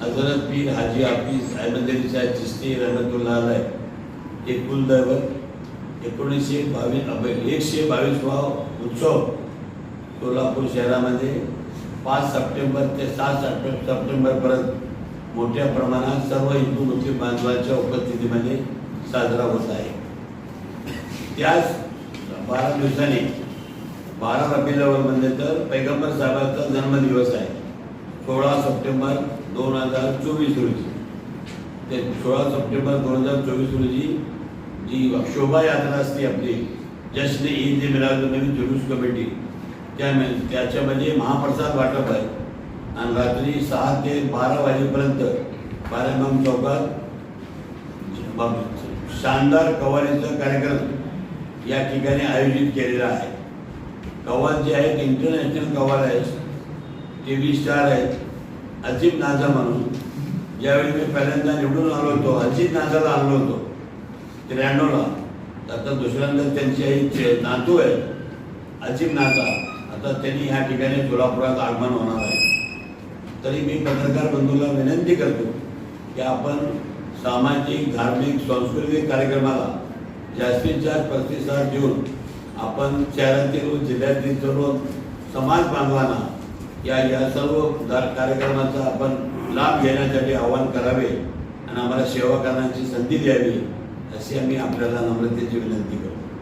हजरत पीर हाजी हाफिज अहमद अली साहेब चिस्ती रहमतुल्ला अलैह हे कुलदैवत एकोणीसशे बावीस एकशे बावीसवा उत्सव सोलापूर शहरामध्ये पाच सप्टेंबर ते सात सप्टेंबर सप्टेंबरपर्यंत मोठ्या प्रमाणात सर्व हिंदू मुस्लिम बांधवांच्या उपस्थितीमध्ये साजरा होत आहे। त्याच बारा दिवसांनी बारा रबी म्हणजे तर पैगंबर साहेबांचा जन्मदिवस आहे। सोळा सप्टेंबर दोन हजार चोवीस रोजी. ते सोळा सप्टेंबर दोन हजार चोवीस रोजी जी शोभायात्रा असते आपली जश्न ईद ए मिलादुलनबी जुलूस कमिटी त्या त्याच्यामध्ये महाप्रसाद वाटप आहे. आणि रात्री सहा ते बारा वाजेपर्यंत बारामाम चौकात शानदार कवालीचा कार्यक्रम या ठिकाणी आयोजित केलेला आहे. कवाल जे आहेत इंटरनॅशनल कवाल आहेत टी व्ही स्टार आहेत अजीब नाझा म्हणून. ज्यावेळी मी पहिल्यांदा निवडून आलो होतो अजीब नाझाला आणलो होतो त्र्याण्णवला. आता दुसऱ्यांदा त्यांची आई नातू आहे अजीब नाझा आता त्यांनी ह्या ठिकाणी सोलापुरात आगमन होणार आहे. तरी मी पत्रकार बंधूला विनंती करतो की आपण सामाजिक धार्मिक सांस्कृतिक कार्यक्रमाला जास्तीत जास्त प्रतिसाद देऊन आपण शहरातील व जिल्ह्यातील सर्व समाज बांधवांना या या सर्व कार्यक्रमाचा आपण लाभ घेण्यासाठी आवाहन करावे आणि आम्हाला सेवा करण्याची संधी द्यावी अशी आम्ही आपल्याला नम्रतेची विनंती करतो.